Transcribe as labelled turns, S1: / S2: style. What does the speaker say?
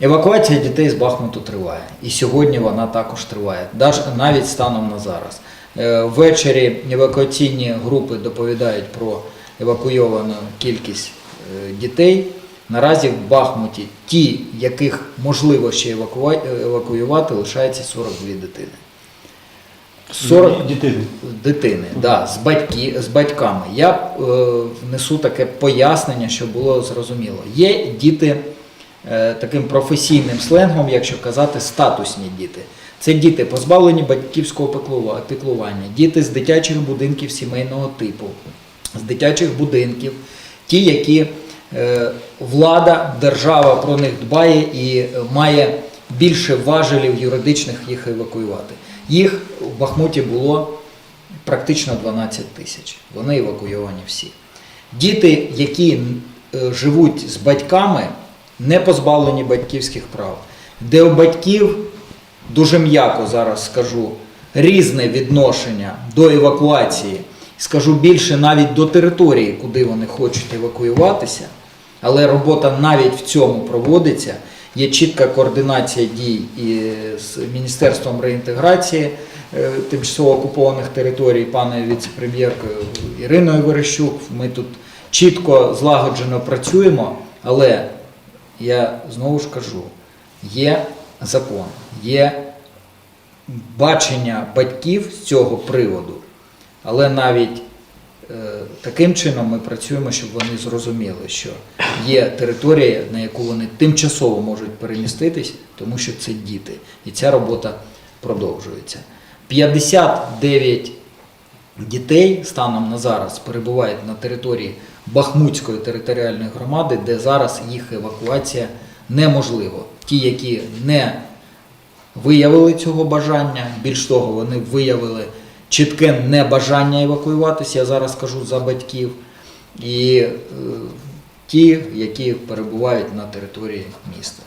S1: Евакуація дітей з Бахмуту триває. І сьогодні вона також триває, навіть станом на зараз. Е, Ввечері евакуаційні групи доповідають про евакуйовану кількість е, дітей. Наразі в Бахмуті ті, яких можливо ще евакуювати, лишається 42 дитини. 40
S2: дітей.
S1: дитини, да, з, батьки, з батьками. Я е, внесу таке пояснення, щоб було зрозуміло. Є діти таким професійним сленгом, якщо казати, статусні діти. Це діти, позбавлені батьківського піклування, діти з дитячих будинків сімейного типу, з дитячих будинків, ті, які е, влада, держава про них дбає і е, має більше важелів юридичних їх евакуювати. Їх в Бахмуті було практично 12 тисяч. Вони евакуйовані всі. Діти, які е, живуть з батьками, не позбавлені батьківських прав, де у батьків дуже м'яко зараз скажу різне відношення до евакуації, скажу більше навіть до території, куди вони хочуть евакуюватися, але робота навіть в цьому проводиться. Є чітка координація дій і з Міністерством реінтеграції е, тимчасово окупованих територій, пане віце-прем'єркою Іриною Верещук. Ми тут чітко злагоджено працюємо, але я знову ж кажу, є закон, є бачення батьків з цього приводу, але навіть е, таким чином ми працюємо, щоб вони зрозуміли, що є територія, на яку вони тимчасово можуть переміститись, тому що це діти. І ця робота продовжується. 59 дітей станом на зараз перебувають на території Бахмутської територіальної громади, де зараз їх евакуація неможлива. Ті, які не виявили цього бажання, більш того, вони виявили чітке небажання евакуюватися, я зараз кажу за батьків, і е, ті, які перебувають на території міста.